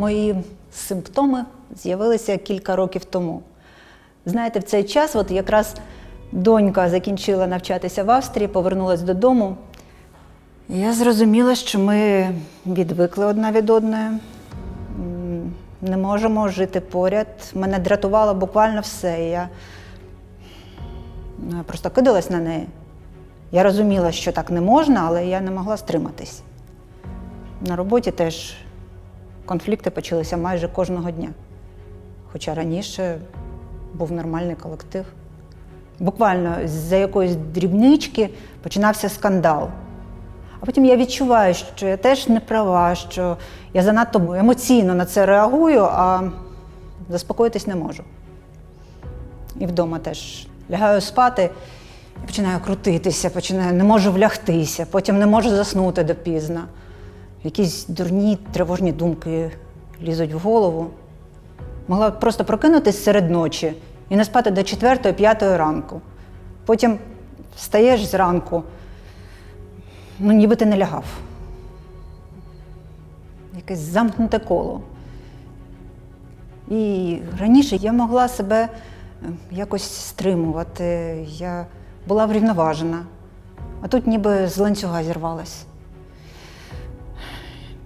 мої симптоми з'явилися кілька років тому. Знаєте, в цей час, от якраз донька закінчила навчатися в Австрії, повернулася додому. Я зрозуміла, що ми відвикли одна від одної, не можемо жити поряд. Мене дратувало буквально все. Я, просто кидалась на неї. Я розуміла, що так не можна, але я не могла стриматись. На роботі теж конфлікти почалися майже кожного дня. Хоча раніше був нормальний колектив. Буквально з-за якоїсь дрібнички починався скандал. А потім я відчуваю, що я теж не права, що я занадто емоційно на це реагую, а заспокоїтись не можу. І вдома теж лягаю спати і починаю крутитися, починаю, не можу влягтися, потім не можу заснути допізно. Якісь дурні тривожні думки лізуть в голову. Могла просто прокинутись серед ночі і не спати до 4-5 ранку. Потім встаєш зранку, ну ніби ти не лягав. Якесь замкнуте коло. І раніше я могла себе е, якось стримувати, я була врівноважена, а тут ніби з ланцюга зірвалась.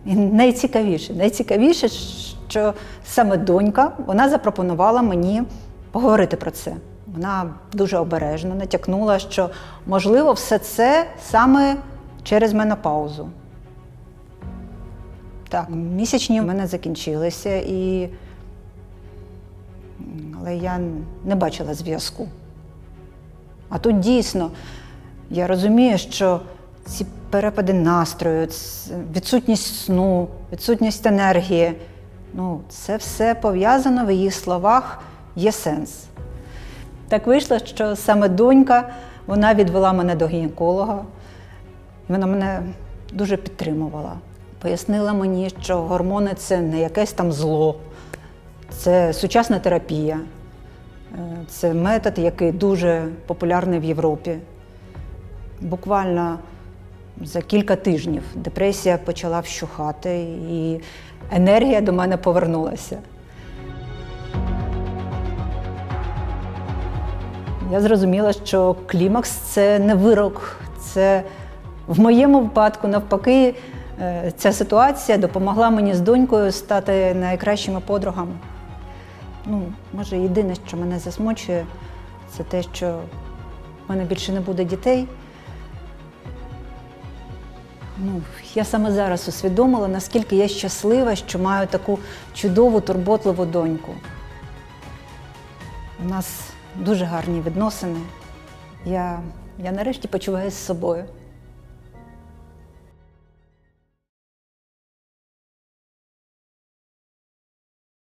І найцікавіше, найцікавіше, що саме донька вона запропонувала мені поговорити про це. Вона дуже обережно натякнула, що можливо все це саме через менопаузу. Так, місячні в мене закінчилися, і... але я не бачила зв'язку. А тут дійсно я розумію, що ці перепади настрою, відсутність сну, відсутність енергії ну, це все пов'язано в її словах є сенс. Так вийшло, що саме донька вона відвела мене до гінеколога. Вона мене дуже підтримувала. Пояснила мені, що гормони це не якесь там зло, це сучасна терапія. Е, Це метод, який дуже популярний в Європі. Буквально за кілька тижнів депресія почала вщухати, і енергія до мене повернулася. Я зрозуміла, що клімакс це не вирок, це в моєму випадку, навпаки, е, ця ситуація допомогла мені з донькою стати найкращими подругами. Ну, може, єдине, що мене засмучує, це те, що в мене більше не буде дітей. Ну, я саме зараз усвідомила, наскільки я щаслива, що маю таку чудову, турботливу доньку. У нас дуже гарні відносини. Я, я нарешті почуваюся з собою.